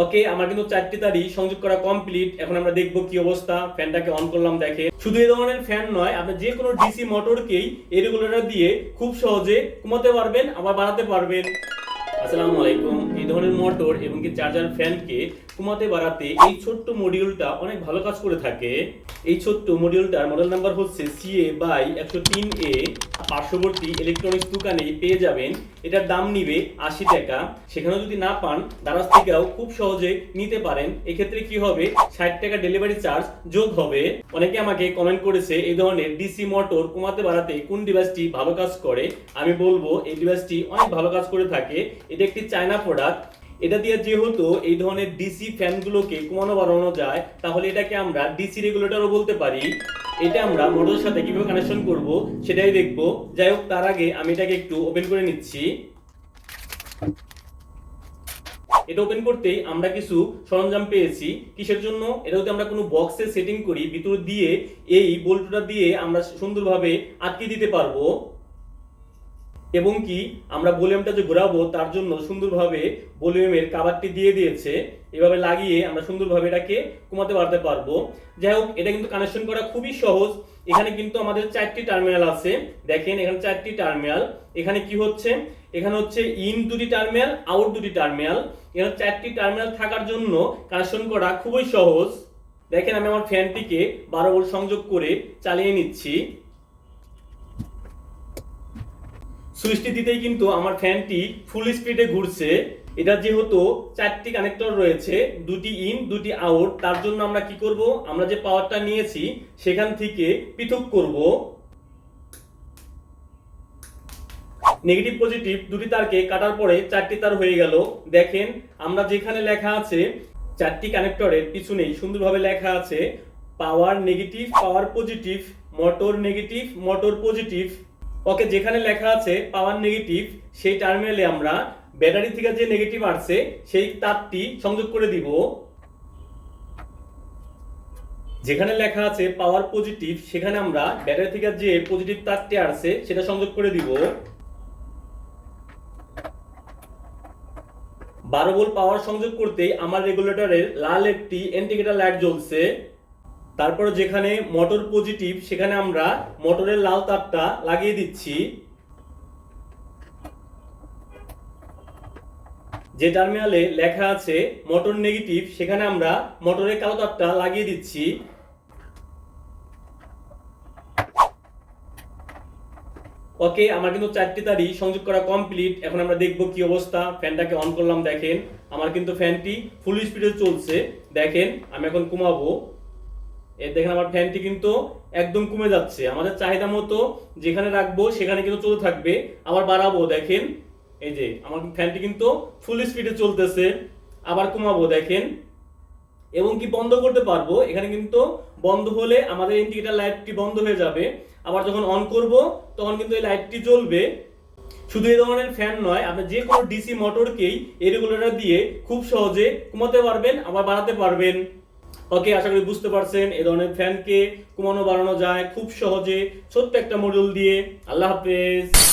ওকে, আমার কিন্তু চারটি তারই সংযোগ করা কমপ্লিট এখন আমরা দেখব কি অবস্থা। ফ্যানটাকে অন করলাম দেখে শুধু এই ধরনের ফ্যান নয়, আপনি যে কোনো ডিসি মোটরকেই এই রেগুলেটর দিয়ে খুব সহজে কমাতে পারবেন, আবার বাড়াতে পারবেন। আসসালামু আলাইকুম। এই ধরনের মোটর এবং কি চার্জার ফ্যানকে কমাতে বাড়াতে এই ছোট্ট মডিউলটা অনেক ভালো কাজ করে থাকে। এই ছোট্ট মডিউলটার মডেল নাম্বার হচ্ছে সিএ বাই একশো তিন এ পার্শ্ববর্তী ইলেকট্রনিক্স দোকানে পেয়ে যাবেন। এটার দাম নিবে আশি টাকা। সেখানে যদি না পান, দারাজ থেকেও খুব সহজে নিতে পারেন। এক্ষেত্রে কি হবে? ষাট টাকা ডেলিভারি চার্জ যোগ হবে। অনেকে আমাকে কমেন্ট করেছে, এই ধরনের ডিসি মোটর কমাতে বাড়াতে কোন ডিভাইসটি ভালো কাজ করে? আমি বলব, এই ডিভাইসটি অনেক ভালো কাজ করে থাকে। এটা একটি চায়না প্রোডাক্ট এটা দিয়ে যেহেতু এই ধরনের ডিসি ফ্যানগুলোকে কমানো বাড়ানো যায়, তাহলে এটাকে আমরা ডিসি রেগুলেটরও বলতে পারি। এটা আমরা মোটরের সাথে কীভাবে কানেকশন করব সেটাই দেখব। যাই হোক, তার আগে আমি এটাকে একটু ওপেন করে নিচ্ছি। এটা ওপেন করতেই আমরা কিছু সরঞ্জাম পেয়েছি। কিসের জন্য? এটা যদি আমরা কোনো বক্সে সেটিং করি, ভিতর দিয়ে এই বল্টুটা দিয়ে আমরা সুন্দরভাবে আটকে দিতে পারব। এবং কি আমরা ভলিউমটা যে ঘোরাবো, তার জন্য সুন্দরভাবে ভলিউমের কাভারটি দিয়ে দিয়েছে। এভাবে লাগিয়ে আমরা সুন্দরভাবে এটাকে কমাতে পারতে পারব। যাই হোক, এটা কিন্তু কানেকশন করা খুবই সহজ। এখানে কিন্তু আমাদের চারটি টার্মিনাল আছে। দেখেন, এখানে চারটি টার্মিনাল এখানে কি হচ্ছে? এখানে হচ্ছে ইন দুটি টার্মিনাল আউট দুটি টার্মিনাল এখানে চারটি টার্মিনাল থাকার জন্য কানেকশন করা খুবই সহজ। দেখেন, আমি আমার ফ্যানটিকে বারো ভোল্ট সংযোগ করে চালিয়ে নিচ্ছি। সুইচটি দিতেই কিন্তু আমার ফ্যানটি ফুল স্পিডে ঘুরছে। এটা যেহেতু চারটি কানেক্টর রয়েছে, দুটি ইন দুটি আউট তার জন্য আমরা কি করব? আমরা যে পাওয়ারটা নিয়েছি, সেখান থেকে পৃথক করব। নেগেটিভ পজিটিভ দুটি তারকে কাটার পরে চারটি তার হয়ে গেল। দেখেন, আমরা যেখানে লেখা আছে, চারটি কানেক্টরের পিছনেই সুন্দরভাবে লেখা আছে power negative power positive motor negative motor positive okay যেখানে লেখা আছে পাওয়ার নেগেটিভ সেই টার্মিনালে আমরা ব্যাটারি থেকে যে নেগেটিভ আসছে, সেই তারটি সংযোগ করে দিব। যেখানে লেখা আছে পাওয়ার পজিটিভ সেখানে আমরা ব্যাটারি থেকে যে পজিটিভ তারটি আসছে, সেটা সংযোগ করে দিব। বারো ভোল্ট পাওয়ার সংযোগ করতে আমার রেগুলেটরের লাল একটি ইন্ডিকেটর লাইট জ্বলছে। তারপর যেখানে মোটর পজিটিভ সেখানে আমরা মোটরের লাল তারটা লাগিয়ে দিচ্ছি। যে টার্মিনালে লেখা আছে মোটর নেগেটিভ সেখানে আমরা মোটরের কালো তারটা লাগিয়ে দিচ্ছি। ওকে আমার কিন্তু চারটি তারই সংযোগ করা কমপ্লিট এখন আমরা দেখব কি অবস্থা। ফ্যানটাকে অন করলাম, দেখেন। আমার কিন্তু ফ্যানটি ফুল স্পিডে চলছে। দেখেন, আমি এখন কমাবো। এ দেখেন আমার ফ্যানটি কিন্তু একদম কমে যাচ্ছে। আমাদের চাহিদা মতো যেখানে রাখব, সেখানে কিন্তু চলতে থাকবে। আবার বাড়াবো, দেখেন। এই যে, আমার ফ্যানটি কিন্তু ফুল স্পিডে চলতেছে। আবার কমাবো, দেখেন। এবং কি বন্ধ করতে পারব? এখানে কিন্তু বন্ধ হলে আমাদের ইন্ডিকেটার লাইটটি বন্ধ হয়ে যাবে। আবার যখন অন করব, তখন কিন্তু এই লাইটটি জ্বলবে। শুধু এই ধরনের ফ্যান নয়, আপনি যে কোনো ডিসি মোটরকেই এই রেগুলেটর দিয়ে খুব সহজে কমাতে পারবেন, আবার বাড়াতে পারবেন। ওকে আশা করি বুঝতে পারছেন, এ ধরনের ফ্যানকে কমানো বাড়ানো যায় খুব সহজে। ছোট্ট একটা মডিউল দিয়ে। আল্লাহ হাফেজ।